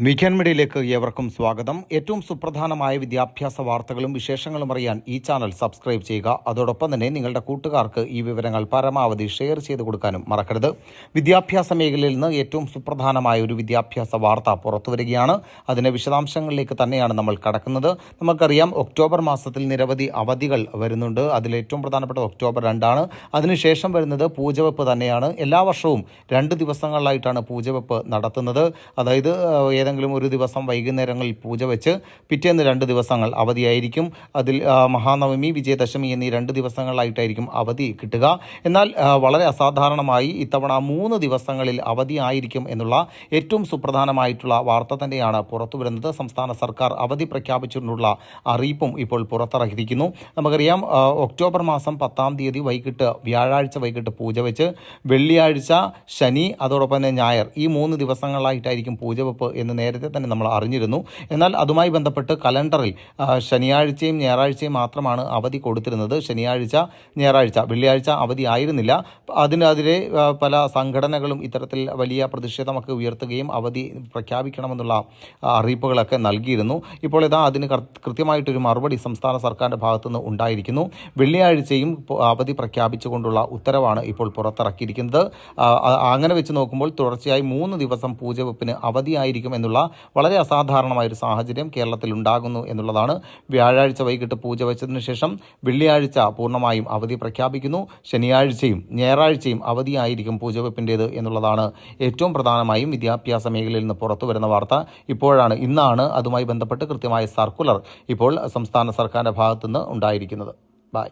Weekend മീഡിയയിലേക്ക് ഏവർക്കും സ്വാഗതം. ഏറ്റവും സുപ്രധാനമായ വിദ്യാഭ്യാസ വാർത്തകളും വിശേഷങ്ങളും അറിയാൻ ഈ ചാനൽ സബ്സ്ക്രൈബ് ചെയ്യുക. അതോടൊപ്പം തന്നെ നിങ്ങളുടെ കൂട്ടുകാർക്ക് ഈ വിവരങ്ങൾ പരമാവധി ഷെയർ ചെയ്ത് കൊടുക്കാനും മറക്കരുത്. വിദ്യാഭ്യാസ മേഖലയിൽ നിന്ന് ഏറ്റവും സുപ്രധാനമായ ഒരു വിദ്യാഭ്യാസ വാർത്ത പുറത്തുവരികയാണ്. അതിന്റെ വിശദാംശങ്ങളിലേക്ക് തന്നെയാണ് നമ്മൾ കടക്കുന്നത്. നമുക്കറിയാം ഒക്ടോബർ മാസത്തിൽ നിരവധി അവധികൾ വരുന്നുണ്ട്. അതിലേറ്റവും പ്രധാനപ്പെട്ട ഒക്ടോബർ രണ്ടാണ്. അതിനുശേഷം വരുന്നത് പൂജവെപ്പ് തന്നെയാണ്. എല്ലാ വർഷവും രണ്ട് ദിവസങ്ങളിലായിട്ടാണ് പൂജവെപ്പ് നടത്തുന്നത്. അതായത് ഏതെങ്കിലും ഒരു ദിവസം വൈകുന്നേരങ്ങളിൽ പൂജ വെച്ച് പിറ്റേന്ന് രണ്ട് ദിവസങ്ങൾ അവധിയായിരിക്കും. അതിൽ മഹാനവമി വിജയദശമി എന്നീ രണ്ട് ദിവസങ്ങളിലായിട്ടായിരിക്കും അവധി കിട്ടുക. എന്നാൽ വളരെ അസാധാരണമായി ഇത്തവണ മൂന്ന് ദിവസങ്ങളിൽ അവധി ആയിരിക്കും എന്നുള്ള ഏറ്റവും സുപ്രധാനമായിട്ടുള്ള വാർത്ത തന്നെയാണ് പുറത്തു വരുന്നത്. സംസ്ഥാന സർക്കാർ അവധി പ്രഖ്യാപിച്ചിട്ടുള്ള അറിയിപ്പും ഇപ്പോൾ പുറത്തിറക്കിയിരിക്കുന്നു. നമുക്കറിയാം ഒക്ടോബർ മാസം പത്താം തീയതി വൈകിട്ട് വ്യാഴാഴ്ച വൈകിട്ട് പൂജ വെച്ച് വെള്ളിയാഴ്ച ശനി അതോടൊപ്പം തന്നെ ഞായർ ഈ മൂന്ന് ദിവസങ്ങളിലായിട്ടായിരിക്കും പൂജവെപ്പ് എന്ന് നേരത്തെ തന്നെ നമ്മൾ അറിഞ്ഞിരുന്നു. എന്നാൽ അതുമായി ബന്ധപ്പെട്ട് കലണ്ടറിൽ ശനിയാഴ്ചയും ഞായറാഴ്ചയും മാത്രമാണ് അവധി കൊടുത്തിരുന്നത്. ശനിയാഴ്ച ഞായറാഴ്ച വെള്ളിയാഴ്ച അവധി ആയിരുന്നില്ല. അതിനെതിരെ പല സംഘടനകളും ഇത്തരത്തിൽ വലിയ പ്രതിഷേധമൊക്കെ ഉയർത്തുകയും അവധി പ്രഖ്യാപിക്കണമെന്നുള്ള അറിയിപ്പുകളൊക്കെ നൽകിയിരുന്നു. ഇപ്പോൾ ഇതാ അതിന് കൃത്യമായിട്ടൊരു മറുപടി സംസ്ഥാന സർക്കാരിന്റെ ഭാഗത്തുനിന്ന് ഉണ്ടായിരിക്കുന്നു. വെള്ളിയാഴ്ചയും അവധി പ്രഖ്യാപിച്ചുകൊണ്ടുള്ള ഉത്തരവാണ് ഇപ്പോൾ പുറത്തിറക്കിയിരിക്കുന്നത്. അങ്ങനെ വെച്ച് നോക്കുമ്പോൾ തുടർച്ചയായി മൂന്ന് ദിവസം പൂജവെപ്പിന് അവധിയായിരിക്കും എന്നുള്ള വളരെ അസാധാരണമായ ഒരു സാഹചര്യം കേരളത്തിൽ ഉണ്ടാകുന്നു എന്നുള്ളതാണ്. വ്യാഴാഴ്ച വൈകിട്ട് പൂജ വെച്ചതിന് ശേഷം വെള്ളിയാഴ്ച പൂർണമായും അവധി പ്രഖ്യാപിക്കുന്നു. ശനിയാഴ്ചയും ഞായറാഴ്ചയും അവധിയായിരിക്കും പൂജവെപ്പിന്റേത് എന്നുള്ളതാണ് ഏറ്റവും പ്രധാനമായും വിദ്യാഭ്യാസ മേഖലയിൽ നിന്ന് പുറത്തു വരുന്ന വാർത്ത. ഇപ്പോഴാണ് ഇന്നാണ് അതുമായി ബന്ധപ്പെട്ട് കൃത്യമായ സർക്കുലർ ഇപ്പോൾ സംസ്ഥാന സർക്കാരിന്റെ ഭാഗത്തുനിന്ന് ഉണ്ടായിരിക്കുന്നത്. ബൈ.